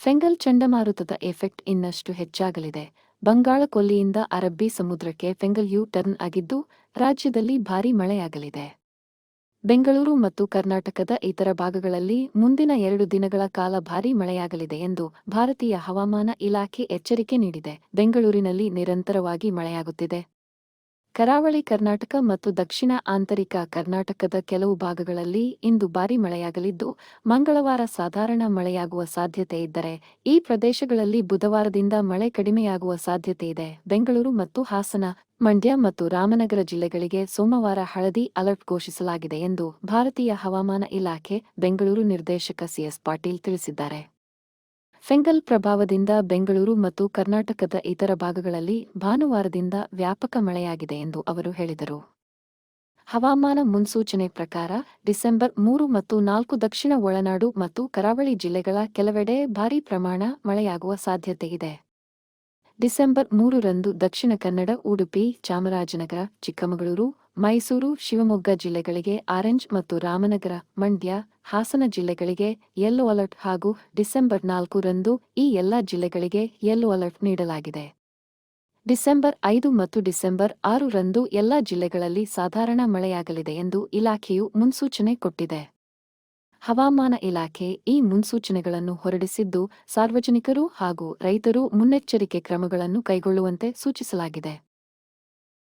ಫೆಂಗಲ್ ಚಂಡಮಾರುತದ ಎಫೆಕ್ಟ್ ಇನ್ನಷ್ಟು ಹೆಚ್ಚಾಗಲಿದೆ. ಬಂಗಾಳ ಕೊಲ್ಲಿಯಿಂದ ಅರಬ್ಬಿ ಸಮುದ್ರಕ್ಕೆ ಫೆಂಗಲ್ ಯು ಟರ್ನ್ ಆಗಿದ್ದು, ರಾಜ್ಯದಲ್ಲಿ ಭಾರೀ ಮಳೆಯಾಗಲಿದೆ. ಬೆಂಗಳೂರು ಮತ್ತು ಕರ್ನಾಟಕದ ಇತರ ಭಾಗಗಳಲ್ಲಿ ಮುಂದಿನ ಎರಡು ದಿನಗಳ ಕಾಲ ಭಾರೀ ಮಳೆಯಾಗಲಿದೆ ಎಂದು ಭಾರತೀಯ ಹವಾಮಾನ ಇಲಾಖೆ ಎಚ್ಚರಿಕೆ ನೀಡಿದೆ. ಬೆಂಗಳೂರಿನಲ್ಲಿ ನಿರಂತರವಾಗಿ ಮಳೆಯಾಗುತ್ತಿದೆ. ಕರಾವಳಿ ಕರ್ನಾಟಕ ಮತ್ತು ದಕ್ಷಿಣ ಆಂತರಿಕ ಕರ್ನಾಟಕದ ಕೆಲವು ಭಾಗಗಳಲ್ಲಿ ಇಂದು ಭಾರಿ ಮಳೆಯಾಗಲಿದ್ದು, ಮಂಗಳವಾರ ಸಾಧಾರಣ ಮಳೆಯಾಗುವ ಸಾಧ್ಯತೆ ಇದ್ದರೆ, ಈ ಪ್ರದೇಶಗಳಲ್ಲಿ ಬುಧವಾರದಿಂದ ಮಳೆ ಕಡಿಮೆಯಾಗುವ ಸಾಧ್ಯತೆ ಇದೆ. ಬೆಂಗಳೂರು ಮತ್ತು ಹಾಸನ, ಮಂಡ್ಯ ಮತ್ತು ರಾಮನಗರ ಜಿಲ್ಲೆಗಳಿಗೆ ಸೋಮವಾರ ಹಳದಿ ಅಲರ್ಟ್ ಘೋಷಿಸಲಾಗಿದೆ ಎಂದು ಭಾರತೀಯ ಹವಾಮಾನ ಇಲಾಖೆ ಬೆಂಗಳೂರು ನಿರ್ದೇಶಕ ಸಿಎಸ್ ಪಾಟೀಲ್ ತಿಳಿಸಿದ್ದಾರೆ. ಫೆಂಗಲ್ ಪ್ರಭಾವದಿಂದ ಬೆಂಗಳೂರು ಮತ್ತು ಕರ್ನಾಟಕದ ಇತರ ಭಾಗಗಳಲ್ಲಿ ಭಾನುವಾರದಿಂದ ವ್ಯಾಪಕ ಮಳೆಯಾಗಿದೆ ಎಂದು ಅವರು ಹೇಳಿದರು. ಹವಾಮಾನ ಮುನ್ಸೂಚನೆ ಪ್ರಕಾರ, ಡಿಸೆಂಬರ್ ಮೂರು ಮತ್ತು ನಾಲ್ಕು ದಕ್ಷಿಣ ಒಳನಾಡು ಮತ್ತು ಕರಾವಳಿ ಜಿಲ್ಲೆಗಳ ಕೆಲವೆಡೆ ಭಾರೀ ಪ್ರಮಾಣ ಮಳೆಯಾಗುವ ಸಾಧ್ಯತೆ ಇದೆ. ಡಿಸೆಂಬರ್ ಮೂರರಂದು ದಕ್ಷಿಣ ಕನ್ನಡ, ಉಡುಪಿ, ಚಾಮರಾಜನಗರ, ಚಿಕ್ಕಮಗಳೂರು ಮೈಸೂರು, ಶಿವಮೊಗ್ಗ ಜಿಲ್ಲೆಗಳಿಗೆ ಆರೆಂಜ್ ಮತ್ತು ರಾಮನಗರ, ಮಂಡ್ಯ, ಹಾಸನ ಜಿಲ್ಲೆಗಳಿಗೆ ಯೆಲ್ಲೋ ಅಲರ್ಟ್ ಹಾಗೂ ಡಿಸೆಂಬರ್ ನಾಲ್ಕರಂದು ಈ ಎಲ್ಲಾ ಜಿಲ್ಲೆಗಳಿಗೆ ಯೆಲ್ಲೋ ಅಲರ್ಟ್ ನೀಡಲಾಗಿದೆ. ಡಿಸೆಂಬರ್ ಐದು ಮತ್ತು ಡಿಸೆಂಬರ್ ಆರು ರಂದು ಎಲ್ಲಾ ಜಿಲ್ಲೆಗಳಲ್ಲಿ ಸಾಧಾರಣ ಮಳೆಯಾಗಲಿದೆ ಎಂದು ಇಲಾಖೆಯು ಮುನ್ಸೂಚನೆ ಕೊಟ್ಟಿದೆ. ಹವಾಮಾನ ಇಲಾಖೆ ಈ ಮುನ್ಸೂಚನೆಗಳನ್ನು ಹೊರಡಿಸಿದ್ದು ಸಾರ್ವಜನಿಕರು ಹಾಗೂ ರೈತರು ಮುನ್ನೆಚ್ಚರಿಕೆ ಕ್ರಮಗಳನ್ನು ಕೈಗೊಳ್ಳುವಂತೆ ಸೂಚಿಸಲಾಗಿದೆ.